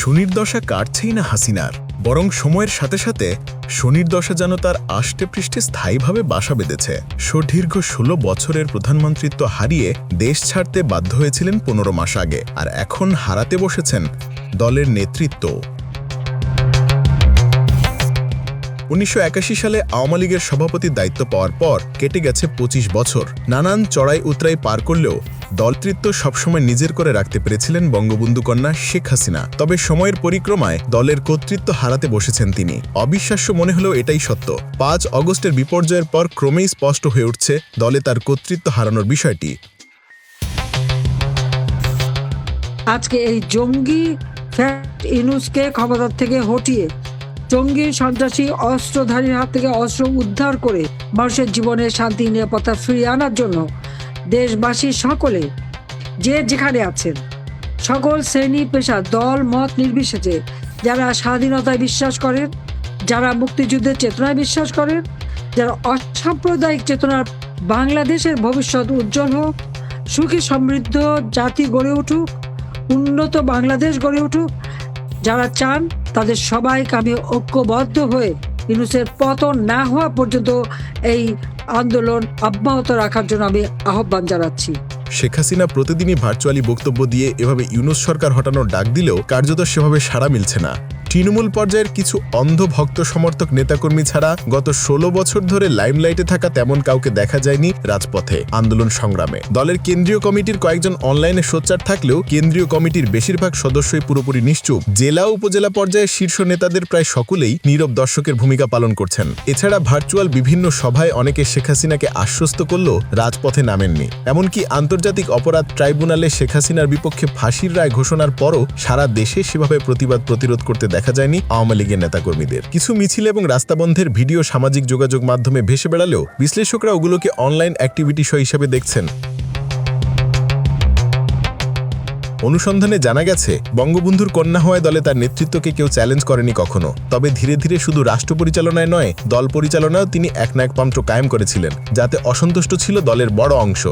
শনির দশা কাটছেই না হাসিনার, বরং সময়ের সাথে সাথে শনির দশা যেন তার আষ্টে পৃষ্ঠে স্থায়ীভাবে বাসা বেঁধেছে। সুদীর্ঘ ষোলো বছরের প্রধানমন্ত্রিত্ব হারিয়ে দেশ ছাড়তে বাধ্য হয়েছিলেন পনেরো মাস আগে, আর এখন হারাতে বসেছেন দলের নেতৃত্ব উনিশশো একাশি সালে আওয়ামী লীগের সভাপতির দায়িত্ব পাওয়ার পর কেটে গেছে ২৫ বছর। নানান চড়াই উতরাই পার করলেও দলতৃত্ব সবসময় নিজের করে রাখতে পেরেছিলেন বঙ্গবন্ধু কন্যা শেখ হাসিনা। তবে সময়ের পরিক্রমায় দলের কর্তৃত্ব হারাতে বসেছেন তিনি। অবিশ্বাস্য মনে হলেও এটাই সত্য। পাঁচ অগস্টের বিপর্যয়ের পর ক্রমেই স্পষ্ট হয়ে উঠছে দলে তার কর্তৃত্ব হারানোর বিষয়টি। আজকে এই জঙ্গি ফ্যাট ইনুসকে ক্ষমতার থেকে হটিয়ে জঙ্গি সন্ত্রাসী অস্ত্রধারীর হাত থেকে অস্ত্র উদ্ধার করে মানুষের জীবনে শান্তি, নিরাপত্তা ফিরিয়ে আনার জন্য দেশবাসী সকলে যে যেখানে আছেন, সকল শ্রেণি, পেশা, দল, মত নির্বিশেষে যারা স্বাধীনতায় বিশ্বাস করেন, যারা মুক্তিযুদ্ধের চেতনায় বিশ্বাস করেন, যারা অসাম্প্রদায়িক চেতনার বাংলাদেশের ভবিষ্যৎ উজ্জ্বল হোক, সুখী, সমৃদ্ধ জাতি গড়ে উঠুক, উন্নত বাংলাদেশ গড়ে উঠুক, যারা চান তাদের সবাইকে আমি ঐক্যবদ্ধ হয়ে ইউনুসের পতন না হওয়া পর্যন্ত এই আন্দোলন অব্যাহত রাখার জন্য আমি আহ্বান জানাচ্ছি। শেখ হাসিনা প্রতিদিনই ভার্চুয়ালি বক্তব্য দিয়ে এভাবে ইউনুস সরকার হটানোর ডাক দিলেও কার্যত সেভাবে সাড়া মিলছে না। তৃণমূল পর্যায়ের কিছু অন্ধ ভক্ত সমর্থক নেতাকর্মী ছাড়া গত ১৬ বছর ধরে লাইমলাইটে থাকা তেমন কাউকে দেখা যায়নি রাজপথে আন্দোলন সংগ্রামে। দলের কেন্দ্রীয় কমিটির কয়েকজন অনলাইনে সোচ্চার থাকলেও কেন্দ্রীয় কমিটির বেশিরভাগ সদস্যই পুরোপুরি নিশ্চুপ। জেলা উপজেলা পর্যায়ে শীর্ষ নেতাদের প্রায় সকলেই নীরব দর্শকের ভূমিকা পালন করছেন। এছাড়া ভার্চুয়াল বিভিন্ন সভায় অনেকে শেখ হাসিনাকে আশ্বস্ত করলেও রাজপথে নামেননি। এমনকি আন্তর্জাতিক অপরাধ ট্রাইব্যুনালে শেখ হাসিনার বিপক্ষে ফাঁসির রায় ঘোষণার পরও সারা দেশে সেভাবে প্রতিবাদ প্রতিরোধ করতে দেখা যায়নি আওয়ামী লীগের নেতাকর্মীদের। কিছু মিছিল এবং রাস্তা বন্ধের ভিডিও সামাজিক যোগাযোগ মাধ্যমে ভেসে বেড়ালেও বিশ্লেষকরা ওগুলোকে অনলাইন অ্যাক্টিভিটি শো হিসেবে দেখছেন। অনুসন্ধানে জানা গেছে, বঙ্গবন্ধুর কন্যা হওয়ায় দলে তার নেতৃত্বকে কেউ চ্যালেঞ্জ করেনি কখনো। তবে ধীরে ধীরে শুধু রাষ্ট্র পরিচালনায় নয়, দল পরিচালনায়ও তিনি এক না এক পান্ত্র কায়েম করেছিলেন, যাতে অসন্তুষ্ট ছিল দলের বড় অংশ।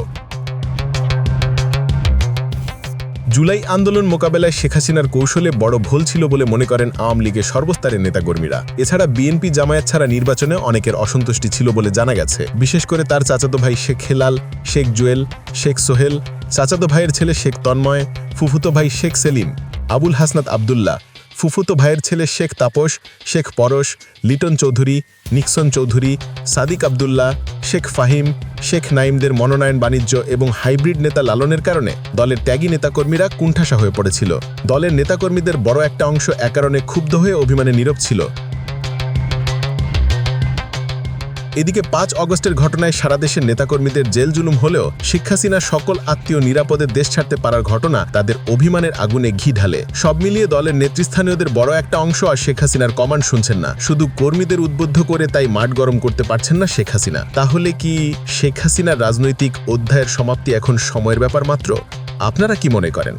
জুলাই আন্দোলন মোকাবেলায় শেখ হাসিনার কৌশলে বড় ভুল ছিল বলে মনে করেন আওয়ামী লীগের সর্বস্তরের নেতাকর্মীরা। এছাড়া বিএনপি জামায়াত ছাড়া নির্বাচনে অনেকের অসন্তুষ্টি ছিল বলে জানা গেছে। বিশেষ করে তার চাচাতো ভাই শেখ হেলাল, শেখ জুয়েল, শেখ সোহেল, চাচাতো ভাইয়ের ছেলে শেখ তন্ময়, ফুফুতো ভাই শেখ সেলিম, আবুল হাসনাত আবদুল্লাহ ফুফুতো ভাইয়ের ছেলে শেখ তাপস, শেখ পরশ, লিটন চৌধুরী, নিক্সন চৌধুরী, সাদিক আবদুল্লাহ, শেখ ফাহিম, শেখ নাইমদের মনোনয়ন বাণিজ্য এবং হাইব্রিড নেতা লালনের কারণে দলের ত্যাগী নেতাকর্মীরা কুণ্ঠাসা হয়ে পড়েছিল। দলের নেতাকর্মীদের বড় একটা অংশ একারণে ক্ষুব্ধ হয়ে অভিমানে নীরব ছিল। এদিকে পাঁচ অগস্টের ঘটনায় সারা দেশের নেতাকর্মীদের জেল জুলুম হলেও শেখ হাসিনা সকল আত্মীয় নিরাপদে দেশ ছাড়তে পারার ঘটনা তাদের অভিমানের আগুনে ঘি ঢালে। সব মিলিয়ে দলের নেতৃস্থানীয়দের বড় একটা অংশ আর শেখ হাসিনার কমান্ড শুনছেন না। শুধু কর্মীদের উদ্বুদ্ধ করে তাই মাঠ গরম করতে পারছেন না শেখ হাসিনা। তাহলে কি শেখ হাসিনার রাজনৈতিক অধ্যায়ের সমাপ্তি এখন সময়ের ব্যাপার মাত্র? আপনারা কি মনে করেন?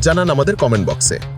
জানান আমাদের কমেন্ট বক্সে।